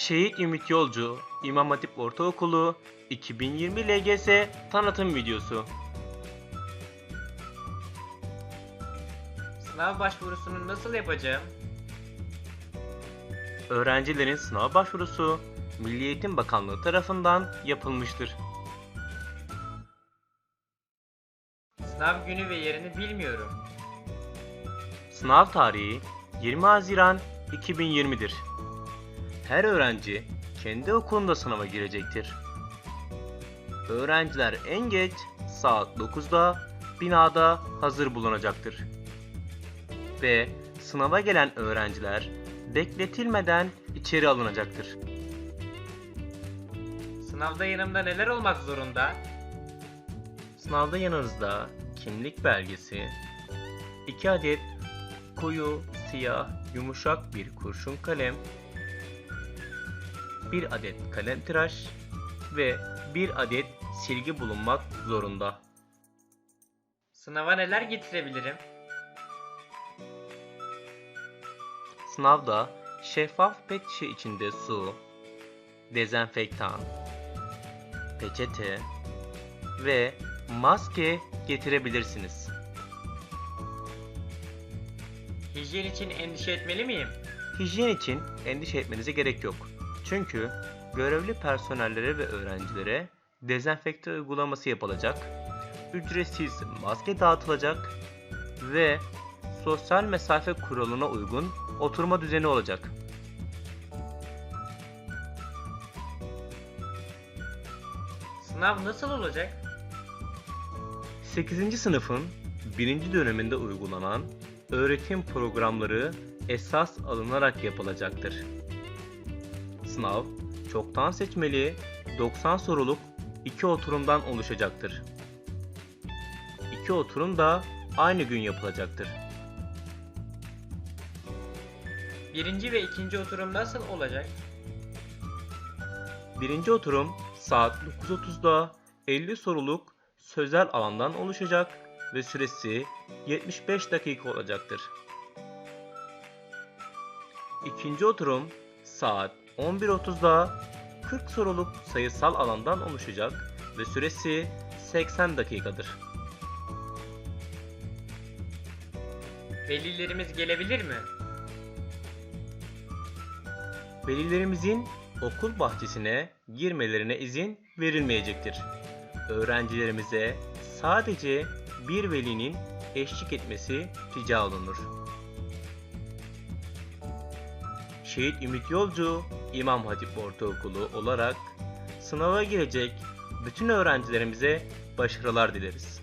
Şehit Ümit Yolcu İmam Hatip Ortaokulu 2020 LGS tanıtım videosu. Sınav başvurusunu nasıl yapacağım? Öğrencilerin sınav başvurusu Milli Eğitim Bakanlığı tarafından yapılmıştır. Sınav günü ve yerini bilmiyorum. Sınav tarihi 20 Haziran 2020'dir. Her öğrenci kendi okulunda sınava girecektir. Öğrenciler en geç saat 9'da binada hazır bulunacaktır. Ve sınava gelen öğrenciler bekletilmeden içeri alınacaktır. Sınavda yanımda neler olmak zorunda? Sınavda yanınızda kimlik belgesi, 2 adet koyu siyah yumuşak bir kurşun kalem, 1 adet kalem tıraş ve 1 adet silgi bulunmak zorunda. Sınava neler getirebilirim? Sınavda şeffaf pet şişe içinde su, dezenfektan, peçete ve maske getirebilirsiniz. Hijyen için endişe etmeli miyim? Hijyen için endişe etmenize gerek yok. Çünkü görevli personellere ve öğrencilere dezenfekte uygulaması yapılacak, ücretsiz maske dağıtılacak ve sosyal mesafe kuralına uygun oturma düzeni olacak. Sınav nasıl olacak? 8. sınıfın 1. döneminde uygulanan öğretim programları esas alınarak yapılacaktır. Sınav çoktan seçmeli 90 soruluk 2 oturumdan oluşacaktır. 2 oturum da aynı gün yapılacaktır. Birinci ve ikinci oturum nasıl olacak? Birinci oturum saat 9.30'da 50 soruluk sözel alandan oluşacak ve süresi 75 dakika olacaktır. İkinci oturum saat 11.30'da 40 soruluk sayısal alandan oluşacak ve süresi 80 dakikadır. Velilerimiz gelebilir mi? Velilerimizin okul bahçesine girmelerine izin verilmeyecektir. Öğrencilerimize sadece bir velinin eşlik etmesi rica olunur. Şehit Ümit Yolcu İmam Hatip Ortaokulu olarak sınava girecek bütün öğrencilerimize başarılar dileriz.